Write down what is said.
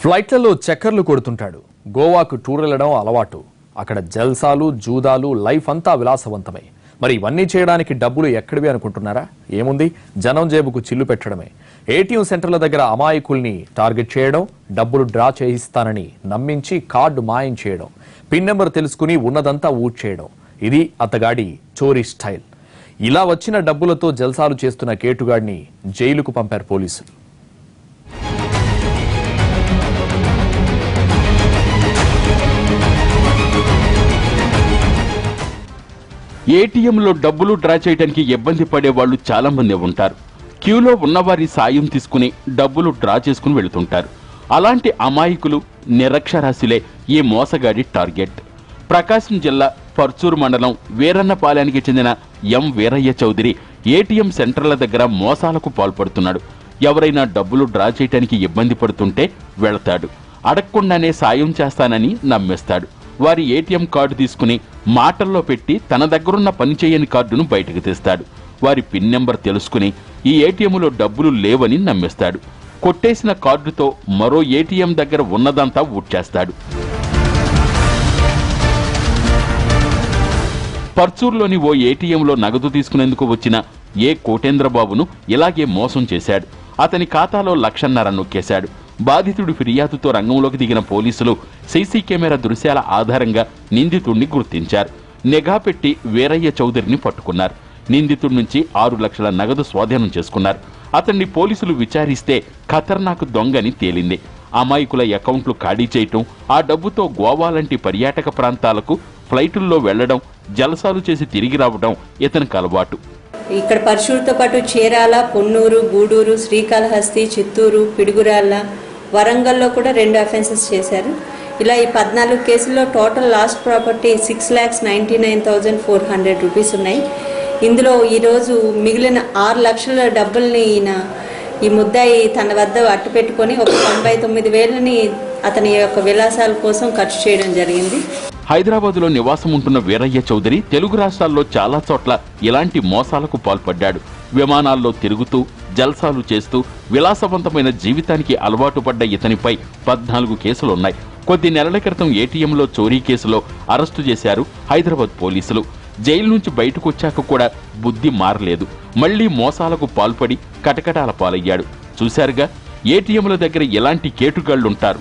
ఫ్లైట్లలో చక్కర్లు కొడుతుంటాడు. గోవాకు టూర్ వెళ్ళడం అలవాటు. అక్కడ జల్సాలు జూదాలు లైఫ్ అంతా విలాసవంతమే. మరి ఇవన్నీ చేయడానికి డబ్బులు ఎక్కడివి అనుకుంటున్నారా? ఏముంది? జనం జేబుకు చిల్లు పెట్టడమే. ఏటీఎం సెంటర్ల దగ్గర అమాయకుల్ని టార్గెట్ చేయడం డబ్బులు డ్రా చేయిస్తానని నమ్మించి కార్డు మాయం చేయడం పిన్ నెంబర్ తెలుసుకుని ఉన్నదంతా ఊట్ చేయడం. ఇది అతగాడి చోరీ స్టైల్. ఇలా వచ్చిన డబ్బులతో జల్సాలు చేస్తున్న కేటుగాడిని జైలుకు పంపారు పోలీసులు. ఏటీఎంలో డబ్బులు డ్రా చేయడానికి ఇబ్బంది పడే వాళ్ళు చాలా మంది ఉంటారు. క్యూలో ఉన్నవారి సాయం తీసుకుని డబ్బులు డ్రా చేసుకుని వెళుతుంటారు. అలాంటి అమాయకులు నిరక్షరాశులే ఈ మోసగాడి టార్గెట్. ప్రకాశం జిల్లా పర్చూరు మండలం వీరన్నపాలెనికి చెందిన ఎం. వీరయ్య చౌదరి ఏటీఎం సెంటర్ల దగ్గర మోసాలకు పాల్పడుతున్నాడు. ఎవరైనా డబ్బులు డ్రా చేయడానికి ఇబ్బంది పడుతుంటే వెళతాడు. అడగకుండానే సాయం చేస్తానని నమ్మేస్తాడు. వారి ఏటీఎం కార్డు తీసుకుని మాటల్లో పెట్టి తన దగ్గరున్న పనిచేయని కార్డును బయటకు తీస్తాడు. వారి పిన్ నెంబర్ తెలుసుకుని ఈ ఏటీఎంలో డబ్బులు లేవని నమ్మేస్తాడు. కొట్టేసిన కార్డుతో మరో ఏటీఎం దగ్గర ఉన్నదంతా ఊడ్చేస్తాడు. పర్చూర్లోని ఓ ఏటీఎంలో నగదు తీసుకునేందుకు వచ్చిన ఏ కోటేంద్రబాబును ఇలాగే మోసం చేశాడు. అతని ఖాతాలో లక్షన్నర నొక్కేశాడు. బాధితుడి ఫిర్యాదుతో రంగంలోకి దిగిన పోలీసులు సీసీ కెమెరా దృశ్యాల ఆధారంగా నిందితుడిని గుర్తించారు. నిఘా పెట్టి వీరయ్య చౌదరిని పట్టుకున్నారు. నిందితుడి నుంచి ఆరు లక్షల నగదు స్వాధీనం చేసుకున్నారు. అతన్ని పోలీసులు విచారిస్తే ఖతర్నాక్ దొంగని తేలింది. అమాయకుల అకౌంట్లు ఖాళీ చేయటం ఆ డబ్బుతో గోవా లాంటి పర్యాటక ప్రాంతాలకు ఫ్లైటుల్లో వెళ్ళడం జలసాలు చేసి తిరిగి రావడం ఇతనికి అలవాటు. ఇక్కడ పరశుడితో పాటు చీరాల పొన్నూరు గూడూరు శ్రీకాళహస్తి చిత్తూరు పిడుగురాళ్ళ వరంగల్లో కూడా రెండు అఫెన్సెస్ చేశారు. ఇలా ఈ పద్నాలుగు కేసుల్లో total lost property six lakhs ninety nine thousand four hundred rupees ఉన్నాయి. ఇందులో ఈరోజు మిగిలిన ఆరు లక్షల డబ్బుల్ని ఈయన ఈ ముద్దాయి తన వద్ద అట్టు పెట్టుకొని ఒక తొంభై తొమ్మిది వేలని అతని యొక్క విలాసాల కోసం ఖర్చు చేయడం జరిగింది. హైదరాబాద్లో నివాసం ఉంటున్న వీరయ్య చౌదరి తెలుగు రాష్ట్రాల్లో చాలా చోట్ల ఇలాంటి మోసాలకు పాల్పడ్డాడు. విమానాల్లో తిరుగుతూ జల్సాలు చేస్తూ విలాసవంతమైన జీవితానికి అలవాటు పడ్డ ఇతనిపై పద్నాలుగు కేసులున్నాయి. కొద్ది నెలల క్రితం ఏటీఎంలో చోరీ కేసులో అరెస్టు చేశారు హైదరాబాద్ పోలీసులు. జైలు నుంచి బయటకు వచ్చాక కూడా బుద్ధి మారలేదు. మళ్ళీ మోసాలకు పాల్పడి కటకటాల పాలయ్యాడు. చూశారుగా ఏటీఎంల దగ్గర ఎలాంటి కేటుగాళ్ళుంటారు